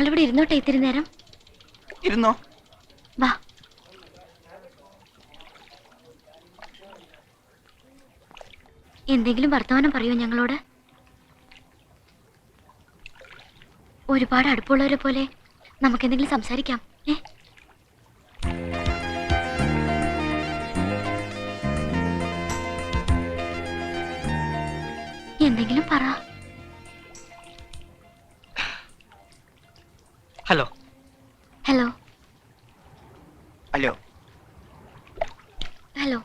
ഞങ്ങളിവിടെ ഇരുന്നോട്ടെ ഇത്തിരി നേരം? ഇരുന്നോ? വാ. എന്തെങ്കിലും വർത്തമാനം പറയോ ഞങ്ങളോട്? ഒരുപാട് അടുപ്പുള്ളവരെ പോലെ നമുക്കെന്തെങ്കിലും സംസാരിക്കാം. Hello hello hello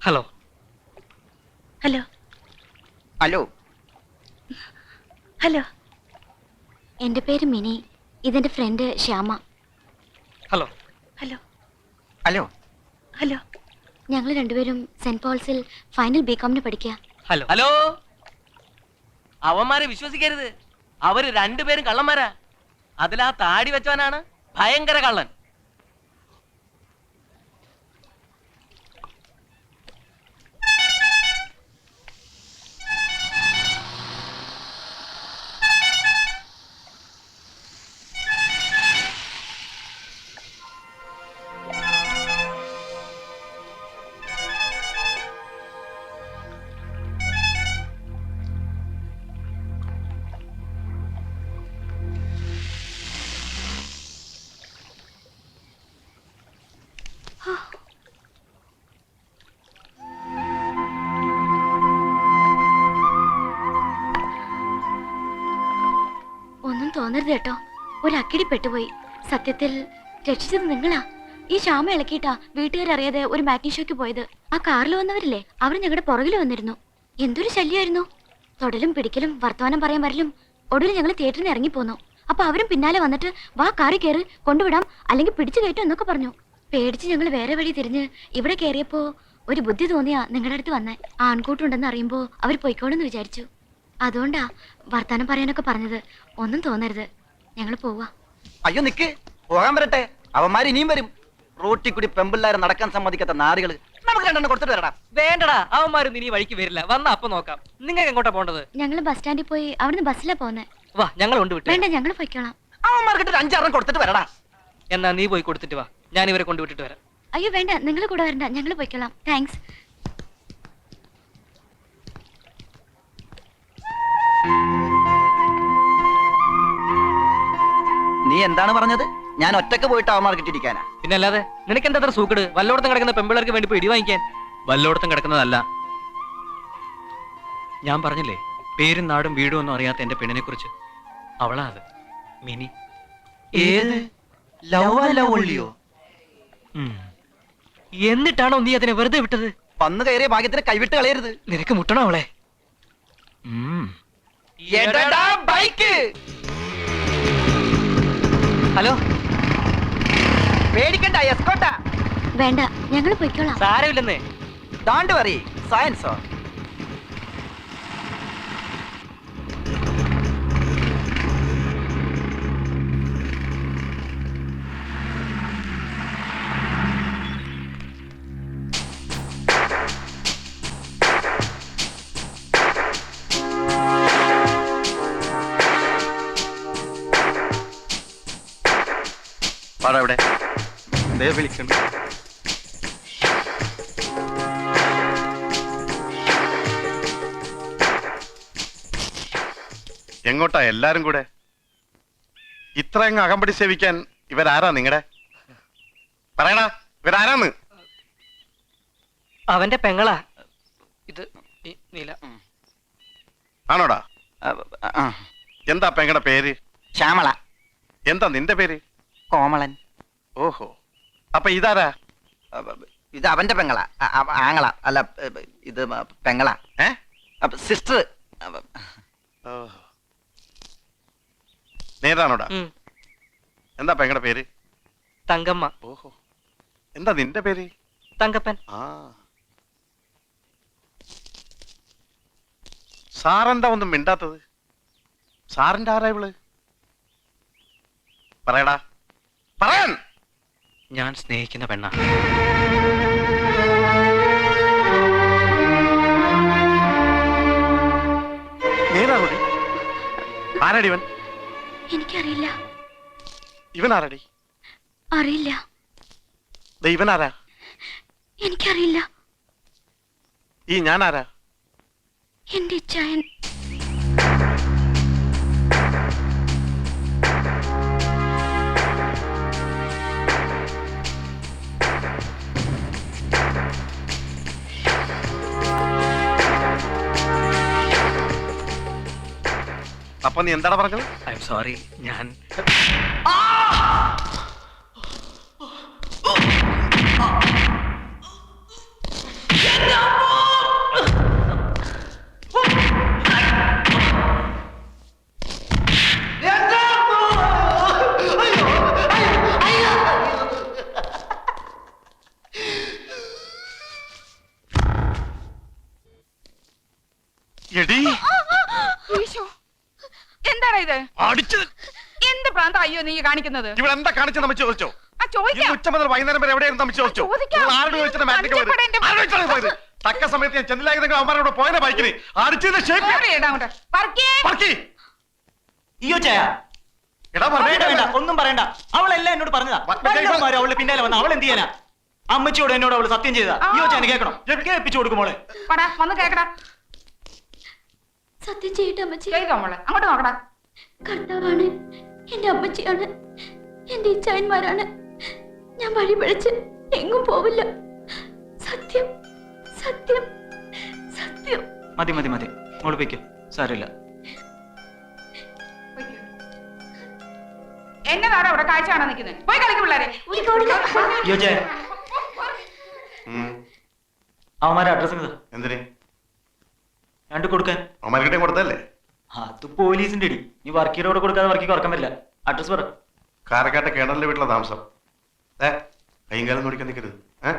hello hello hello hello എന്റെ പേര് മിനി ഇതെന്റെ friend Shyama hello hello hello hello ഞങ്ങൾ രണ്ടുപേരും സെന്റ് പോൾസിൽ ഫൈനൽ ബി കോമിന് പഠിക്കുക ഹലോ ഹലോ അവന്മാരെ വിശ്വസിക്കരുത് അവർ രണ്ടുപേരും കള്ളന്മാരാ അതിലാ താടി വെച്ചവനാണ് ഭയങ്കര കള്ളൻ. തോന്നരുത് കേട്ടോ. ഒരു അക്കിടി പെട്ടുപോയി. സത്യത്തിൽ രക്ഷിച്ചത് നിങ്ങളാ. ഈ ശ്യാമ ഇളക്കിയിട്ടാ വീട്ടുകാരറിയാതെ ഒരു മാറ്റിംഗ് ഷോയ്ക്ക് പോയത്. ആ കാറിൽ വന്നവരില്ലേ? അവർ ഞങ്ങളുടെ പുറകിൽ വന്നിരുന്നു. എന്തൊരു ശല്യമായിരുന്നു തൊടലും പിടിക്കലും വർത്തമാനം പറയാൻ വരലും ഒടുവിൽ ഞങ്ങൾ തിയേറ്ററിൽ നിന്ന് ഇറങ്ങിപ്പോന്നു അപ്പൊ അവരും പിന്നാലെ വന്നിട്ട് വാ കാറി കയറി കൊണ്ടുവിടാം അല്ലെങ്കിൽ പിടിച്ചു കയറ്റും എന്നൊക്കെ പറഞ്ഞു. പേടിച്ച് ഞങ്ങൾ വേറെ വഴി തിരിഞ്ഞ് ഇവിടെ കയറിയപ്പോ ഒരു ബുദ്ധി തോന്നിയാ നിങ്ങളുടെ അടുത്ത് വന്നേ. ആൺകൂട്ടുണ്ടെന്ന് അറിയുമ്പോ അവർ പൊയ്ക്കോളെന്ന് വിചാരിച്ചു. അതുകൊണ്ടാ വർത്താനം പറയാനൊക്കെ പറഞ്ഞത്. ഒന്നും തോന്നരുത്. ഞങ്ങൾ പോവാ. അയ്യോ നിക്ക്. പോകാൻ വരട്ടെ. അവന്മാര് ഇനിയും വരും. റോട്ടിൽ കൂടി പെമ്പിള്ളാരെ നടക്കാൻ സമ്മതിക്കാത്ത നാറികൾ. നമുക്ക് രണ്ടെണ്ണം കൊടുത്തിട്ട് വരടാ. വേണ്ടടാ. അവന്മാരും ഇനി വഴിക്ക് വരില്ല. വന്നാ അപ്പൊ നോക്കാം. നിങ്ങൾക്ക് എങ്ങോട്ടാ പോണ്ടത്? ഞങ്ങൾ ബസ് സ്റ്റാൻഡിൽ പോയി അവിടുന്ന് ബസ്സിലാ പോന്നെ വാ ഞങ്ങൾ കൊണ്ട് വിട്ടു വേണ്ട ഞങ്ങൾ പൊയ്ക്കോളാം. അവന്മാർക്കിട്ട് ഒരു അഞ്ചാറെണ്ണം കൊടുത്തിട്ട് വരടാ. എന്നാ നീ പോയി കൊടുത്തിട്ട് വാ. ഞാൻ ഇവരെ കൊണ്ട് വിട്ടിട്ട് വരാം. അയ്യോ വേണ്ട. നിങ്ങൾ കൂടെ വരണ്ട. ഞങ്ങൾ പൊയ്ക്കോളാം. താങ്ക്സ്. നീ എന്താണ് പറഞ്ഞത്? ഞാൻ ഒറ്റയ്ക്ക് പോയിട്ട് അവന്മാർ ഇരിക്കാനാ പിന്നെ അല്ലാതെ നിനക്ക് എന്താ അത്ര സൂക്കട്? വല്ലോടത്തും കിടക്കുന്ന പെമ്പിളർക്ക് വേണ്ടി പോയി ഇടി വാങ്ങിക്കാൻ. വല്ലോടത്തും കിടക്കുന്നതല്ല. ഞാൻ പറഞ്ഞില്ലേ പേരും നാടും വീടും ഒന്നും അറിയാത്ത എന്റെ പെണ്ണിനെ കുറിച്ച് അവളാ അത്. മിനി. ഏത്? ലവ് ലവ് ഉള്ളിയോ എന്നിട്ടാണോ നീ അതിനെ വെറുതെ വിട്ടത്? വന്നു കയറിയ ഭാഗ്യത്തിന് കൈവിട്ട് കളയരുത്. നിനക്ക് മുട്ടണോ അവളെ? ഉം. ബൈക്ക്. ഹലോ? പേടിക്കണ്ട എസ്കോട്ടാ വേണ്ട ഞങ്ങൾ പൊയ്ക്കോളാം. സാരമില്ലെന്നേ. ഡോണ്ട് വറി സയൻസോ വാടാ ഇവിടെ ദേ വിളിക്കുന്നു എങ്ങോട്ടാ എല്ലാരും കൂടെ? ഇത്രയും അകമ്പടി സേവിക്കാൻ ഇവരാരാ നിങ്ങടെ? പറയണ ഇവരാരാന്ന്? അവന്റെ പെങ്ങളാ. ഇത് ഈ നീല. ആണോടാ? എന്താ പെങ്ങളുടെ പേര്? ശ്യാമള. എന്താ നിന്റെ പേര്? കോമളൻ. ഓഹോ. അപ്പൊ ഇതാരാ? ഇത് അവന്റെ പെങ്ങള. ആങ്ങള. അല്ല ഇത് പെങ്ങള. ഏ? സിസ്റ്റർ ഓഹോ. നേതാണോടാ? ഉം, എന്താ പെങ്ങളുടെ പേര്? തങ്കമ്മ. ഓഹോ. എന്താ നിന്റെ പേര്? തങ്കപ്പൻ. ആ. സാറെന്താ ഒന്നും മിണ്ടാത്തത്? സാറിന്റെ ആരാ ഇവൾ? പറയടാ. പറയാൻ. ഞാൻ സ്നേഹിക്കുന്ന പെണ്ണ. നേതാ കൂടി ആരാടിവൻ എനിക്കറിയില്ല. ഇവൻ ആരാടി അറിയില്ല. ദേ ഇവൻ ആരാ എനിക്കറിയില്ല. ഈ ഞാൻ ആരാ എന്റെ ഇച്ഛായൻ അപ്പൊ നീ എന്താണ് പറഞ്ഞത് ഐ എം സോറി ഞാൻ എടി ഈശോ എന്താണ് ഇത്? അടിച്ചത് എന്ത് പ്രാന്ത അയ്യോ നീ കാണിക്കുന്നത്? ഇവിടെ എന്താ കാണിച്ചത് നമ്മ ചോദിച്ചോ? ആ ഇന്ന് ചോദിക്കാം. ഉച്ച മുതൽ വൈകുന്നേരം വരെ എവിടെയായിരുന്നു നമ്മ ചോദിച്ചോ? ചോദിക്കാം. നിങ്ങൾ ആരോട് ചോദിച്ചിട്ട് മാറ്റിക്ക് പോയത്? പഞ്ചപ്പടേന്റെ- ആരോട് ചോദിച്ചാണ് പോയത്? തക്ക സമയത്ത് ഞാൻ ചെന്നിലായി നിങ്ങൾ അവന്മാരോട് പോയതിന്റെ ബൈക്കിന് അടിച്ചതിന്റെ ഷേപ്പ് വേറെ ഇടാ അങ്ങോട്ട്. വർക്കേ. പറക്കി അയ്യോ ചായ എടാ വേണ്ട വേണ്ട. പറഞ്ഞു ഒന്നും പറയണ്ട. അവളെല്ലാം എന്നോട് പറഞ്ഞതാ. വ- വ- വല്ലവന്മാരും അവളുടെ പിന്നാലെ വന്ന. അവൾ എന്ത് ചെയ്യാനാ? അമ്മച്ചിയോട് എന്നോട് അവൾ സത്യം ചെയ്തതാ. അയ്യോ ചായ കേൾക്കണം? കേൾപ്പിച്ചു കൊടുക്കും മോളെ. വാടാ, വന്ന് കേക്കടാ. സത്യം ചെയ്യട്ടെ അമ്മച്ചി. ചെയ്തോ മോളെ. അങ്ങോട്ട് നോക്കടാ. കർത്താവാണ് എന്റെ അമ്മച്ചിയാണ് എന്റെ ഇച്ഛായന്മാരാണ് ഞാൻ വഴി പിഴച്ച് എങ്ങും പോവില്ല. സത്യം സത്യം സത്യം. മതി മതി മതി. ഒളിപ്പിക്കും സാരില്ല എന്നെ എന്നതാടാ അവിടെ കാഴ്ച കാണാൻ നിൽക്കുന്നത് പോയി കളിക്കും പിള്ളേരെ. അവന്മാരെ അഡ്രസ് എന്തിന്? രണ്ട് കൊടുക്കാൻ. അവന്മാർക്കിട്ടേ കൊടുത്തല്ലേ അത് പോലീസിന്റെ ഇടി നീ വർക്കിയോട് കൊടുക്കാതെ വർക്കിക്ക് ഉറക്കാൻ പറ്റില്ല അഡ്രസ് പറ. കാരക്കാട്ട കേണലിന്റെ വീട്ടിലെ താമസം. ഏ കൈയും കാലം നോടിക്കാൻ നിൽക്കരുത് ഏ.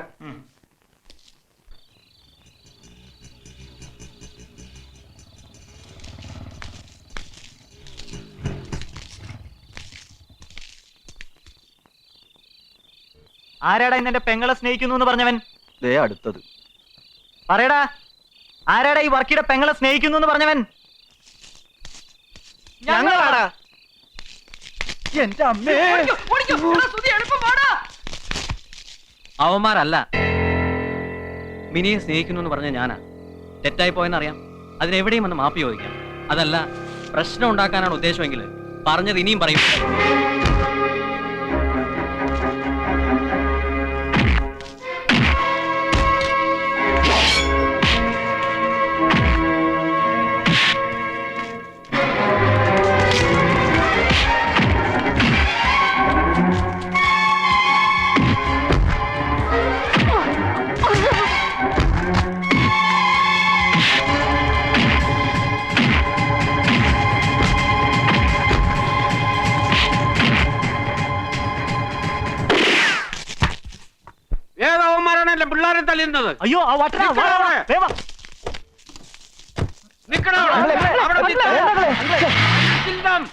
ആരാടാ ഇന്നെ പെങ്ങളെ സ്നേഹിക്കുന്നു എന്ന് പറഞ്ഞവൻ? ദേ അടുത്തത്. പറയടാ. ആരാടാ ഈ വർക്കിയുടെ പെങ്ങളെ സ്നേഹിക്കുന്നു എന്ന് പറഞ്ഞവൻ? ഞങ്ങളാടാ എന്റെ അമ്മേ. അവന്മാരല്ല. മിനിയെ സ്നേഹിക്കുന്നു എന്ന് പറഞ്ഞ ഞാനാ. തെറ്റായി പോയെന്നറിയാം. അതിനെവിടെയും വന്ന് മാപ്പി ചോദിക്കാം. അതല്ല പ്രശ്നം ഉണ്ടാക്കാനാണ് ഉദ്ദേശമെങ്കിൽ പറഞ്ഞത് ഇനിയും പറയും. തല്ലുന്നത്? അയ്യോ ആ വട്ടനാ, വാ, വാ, വാ, വേഗം വാ. നിക്കണ അവിടെ. അവിടെ നിക്ക്. Kill them.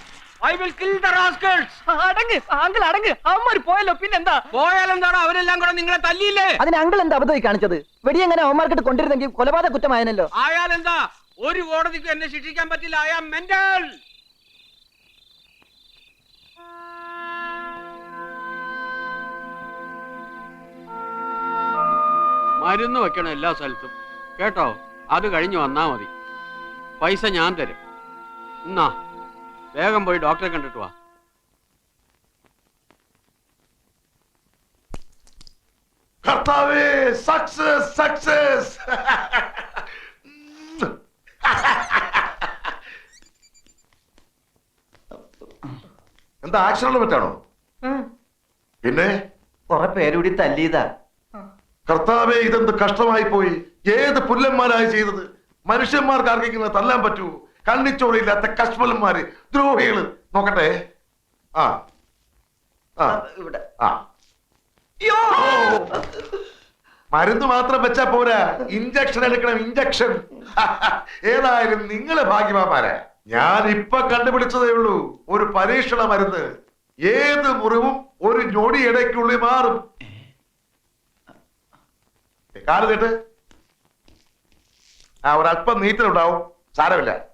I will kill the rascals. അടങ്ങ് അങ്കിൾ അടങ്ങ്. അവന്മാര് പോയല്ലോ പിന്നെന്താ? പോയാലെന്താണോ? അവരെല്ലാം കൂടെ നിങ്ങളെ തല്ലിയില്ലേ? അതിന് അങ്കിൾ എന്താ അബദ്ധമായി കാണിച്ചത്? വെടി എങ്ങനെ അവന്മാർക്കിട്ട് കൊണ്ടിരുന്നെങ്കിൽ കൊലപാതക കുറ്റമായനല്ലോ. ആയാലെന്താ ഒരു കോടതിക്കും എന്നെ ശിക്ഷിക്കാൻ പറ്റില്ല. മരുന്ന് വെക്കണം എല്ലാ സ്ഥലത്തും. കേട്ടോ? അത് കഴിഞ്ഞ് വന്നാ മതി. പൈസ ഞാൻ തരും. എന്നാ വേഗം പോയി ഡോക്ടറെ കണ്ടിട്ട് വാ. കർത്താവേ സക്സസ് സക്സസ് എന്താ ആക്ഷനുള്ള പറ്റാണോ? പിന്നെ? കുറെ പേരുകൂടി തല്ലിയതാ. കർത്താവേ ഇതെന്ത് കഷ്ടമായി പോയി. ഏത് പുല്ലന്മാരായി ചെയ്തത്? മനുഷ്യന്മാർക്ക് ആർക്കെങ്കിലും തല്ലാൻ പറ്റൂ? കണ്ണിച്ചോറിയില്ലാത്ത കഷ്മലന്മാര് ദ്രോഹികൾ. നോക്കട്ടെ. ആ. ആ. ഇവിടെ. ആ. മരുന്ന് മാത്രം വെച്ചാ പോരാ. ഇഞ്ചക്ഷൻ എടുക്കണം ഇഞ്ചക്ഷൻ. ഏതായാലും നിങ്ങളെ ഭാഗ്യവാന്മാരാ. ഞാൻ ഇപ്പൊ കണ്ടുപിടിച്ചതേ ഉള്ളൂ. ഒരു പരീക്ഷണ മരുന്ന്. ഏത് മുറിവും ഒരു ഞൊടി ഇടയ്ക്കുള്ളിൽ മാറും. കാൽ കേട്ട് ആ ഒരല്പം നീറ്റലുണ്ടാവും. സാരമില്ല.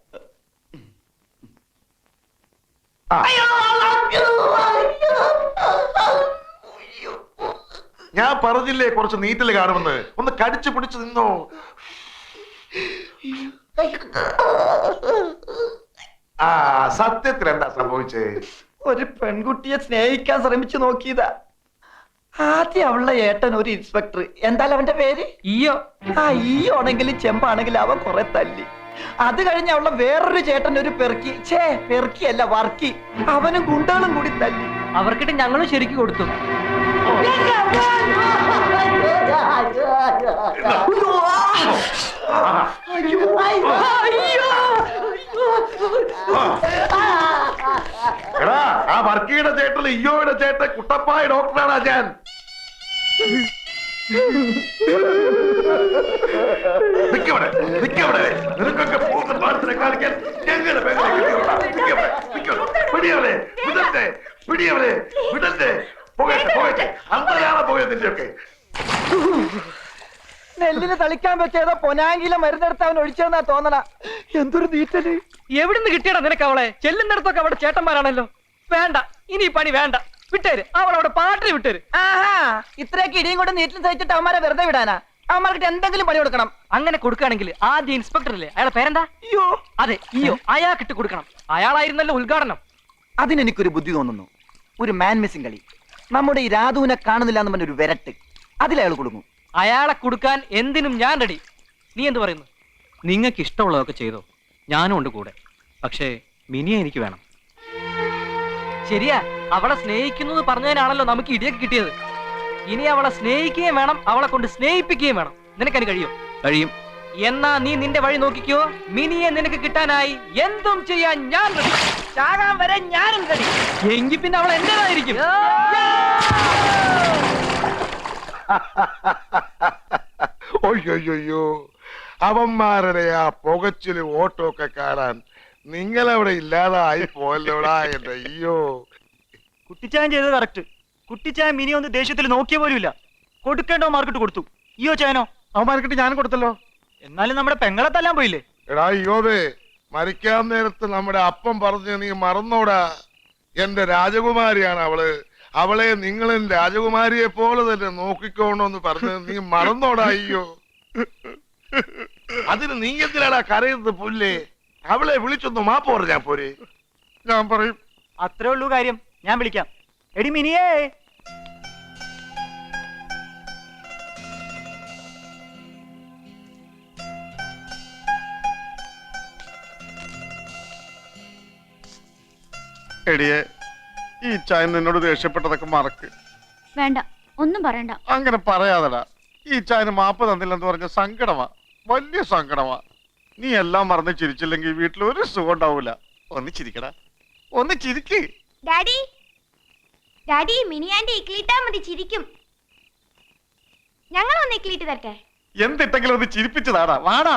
ഞാൻ പറഞ്ഞില്ലേ കുറച്ച് നീറ്റൽ കാണുമെന്ന്. ഒന്ന് കടിച്ചു പിടിച്ചു നിന്നോ. ആ സത്യത്തിൽ എന്താ സംഭവിച്ചേ? ഒരു പെൺകുട്ടിയെ സ്നേഹിക്കാൻ ശ്രമിച്ചു നോക്കിയതാ. ആദ്യം അവളുടെ ഏട്ടൻ ഒരു ഇൻസ്പെക്ടർ എന്തായാലും അവന്റെ പേര്? ഈയോ. ആ ഈയോ ആണെങ്കിലും ചെമ്പാണെങ്കിലും അവൻ കുറെ തല്ലി. അത് കഴിഞ്ഞ് അവളെ വേറൊരു ചേട്ടൻ ഒരു പെറുക്കി. ഛേ പെറുക്കിയല്ല വർക്കി. അവനും ഗുണ്ടകളും കൂടി തല്ലി. അവർക്കിട്ട് ഞങ്ങളും ശരിക്കും കൊടുത്തു. എടാ ആ വർക്കിയുടെ ചേട്ടൻ ഇയ്യോയുടെ ചേട്ടൻ കുട്ടപ്പായ ഡോക്ടറാണ് ഞാൻ നിക്കവിടെ നിക്കവിടെ. നിനക്കൊക്കെ പൂർണ പാടത്തിനെ കാണിക്കാൻ ഞങ്ങളുടെ പെങ്ങളെ കിട്ടിയോടാ. നിക്കവിടെ, നിക്കവിടെ. പിടിയവളെ വിടട്ടെ പിടിയവളെ വിടട്ടെ. പോകട്ടെ പോകട്ടെ. അന്തരാണ് പോയതിന്റെ ഒക്കെ നെല്ലിന് തളിക്കാൻ പറ്റിയതോ പൊനാങ്കിലെ മരുന്നെടുത്ത് അവൻ ഒഴിച്ചെന്നാ തോന്നണ എന്തൊരു നീറ്റൽ? എവിടുന്ന് കിട്ടിയടാ നിനക്ക് അവളെ? ചെല്ലുന്നിടത്തൊക്കെ അവിടെ ചേട്ടന്മാരാണല്ലോ. വേണ്ട ഇനി ഈ പണി വേണ്ട. വിട്ടേര്. അവളവിടെ പാട്ടിന് വിട്ടേര്. ആഹാ ഇത്രയൊക്കെ ഇടിയും കൊണ്ട് നീറ്റിൽ സഹിച്ചിട്ട് അവന്മാരെ വെറുതെ വിടാനാ? അവന്മാർക്ക് എന്തെങ്കിലും പണി കൊടുക്കണം. അങ്ങനെ കൊടുക്കുകയാണെങ്കിൽ ആദ്യം ഇൻസ്പെക്ടർ അല്ലേ അയാളെ പേരെന്താ? അയ്യോ. അതെ അയ്യോ അയാൾക്കിട്ട് കൊടുക്കണം. അയാളായിരുന്നല്ലോ ഉദ്ഘാടനം. അതിനെനിക്കൊരു ബുദ്ധി തോന്നുന്നു. ഒരു മാൻ മിസ്സിംഗ് കളി. നമ്മുടെ ഈ രാധുവിനെ കാണുന്നില്ല എന്ന് പറഞ്ഞൊരു വിരട്ട്. അതിലയാൾ കൊടുക്കും അയാളെ കൊടുക്കാൻ എന്തിനും ഞാൻ റെഡി നീ എന്ത് പറയുന്നു? നിങ്ങൾക്ക് ഇഷ്ടമുള്ളതൊക്കെ ചെയ്തോ. ഞാനും ഉണ്ട് കൂടെ. പക്ഷേ മിനിയെ എനിക്ക് വേണം. ശരിയാ അവളെ സ്നേഹിക്കുന്നു എന്ന് പറഞ്ഞതിനാണല്ലോ നമുക്ക് ഇടിയൊക്കെ കിട്ടിയത്. ഇനി അവളെ സ്നേഹിക്കുകയും വേണം അവളെ കൊണ്ട് സ്നേഹിപ്പിക്കുകയും വേണം. നിനക്കതിന് കഴിയും. കഴിയും. എന്നാ നീ നിന്റെ വഴി നോക്കിക്കോ. മിനിയെ നിനക്ക് കിട്ടാനായി എന്തും ചെയ്യാൻ ഞാൻ. ചാകാൻ വരെ ഞാനും ready. എങ്കിൽ പിന്നെ അവൾ എന്റേതായിരിക്കും അവന്മാരുടെ ആ പുകച്ചിൽ ഓട്ടോ ഒക്കെ കാണാൻ നിങ്ങളവിടെ ഇല്ലാതായി പോയല്ലോടാ എന്റെ അയ്യോ. കുട്ടിച്ചാൻ ചെയ്തത് കറക്റ്റ് കുട്ടിച്ചാൻ മിനി ഒന്ന് ദേഷ്യത്തിൽ നോക്കിയ പോലും ഇല്ല കൊടുക്കേണ്ടോ മാർക്കിട്ട് കൊടുത്തു. അയ്യോ അവ അവന്മാർക്കിട്ട് ഞാൻ കൊടുത്തല്ലോ. എന്നാലും നമ്മുടെ പെങ്ങളെ തല്ലാൻ പോയില്ലേ? എടാ അയ്യോതെ മരിക്കാൻ നേരത്ത് നമ്മുടെ അപ്പം പറഞ്ഞു നീ മറന്നോടാ. എന്റെ രാജകുമാരിയാണ് അവൾ. അവളെ നിങ്ങളും രാജകുമാരിയെ പോലെ തന്നെ നോക്കിക്കോണോന്ന് പറഞ്ഞ് നീ മറന്നോടാ അയ്യോ. അതിന് നീ എന്തിനാടാ കരയുന്നത് പുല്ലേ? അവളെ വിളിച്ചൊന്ന് മാപ്പ് പറഞ്ഞാ പോരെ. ഞാൻ പറയും. അത്രേ ഉള്ളൂ കാര്യം. ഞാൻ വിളിക്കാം. എടി മിനിയേ. എടിയെ ഈ ചായ നിന്നോട് ദേഷ്യപ്പെട്ടതൊക്കെ മറക്ക്. വേണ്ട ഒന്നും പറയണ്ട. അങ്ങനെ പറയാതടാ. ഈ ചായന് മാപ്പ് തന്നില്ലെന്ന് പറഞ്ഞ സങ്കടമാ. വലിയ സങ്കടമാ. നീ എല്ലാം മറന്ന് ചിരിച്ചില്ലെങ്കിൽ വീട്ടിൽ ഒരു സുഖം ഉണ്ടാവൂല. ഒന്ന് ചിരിക്കടാ. ഒന്ന് ചിരിക്ക്. ഡാഡി. ഡാഡി മിനിയാന്റെ ഇക്ലിട്ടാ മതി ചിരിക്കും. ഞങ്ങൾ ഒന്ന് ഇക്ലിട്ട് തരട്ടെ എന്തിട്ടെങ്കിലും ഒന്ന് ചിരിപ്പിച്ചതാടാ വാടാ.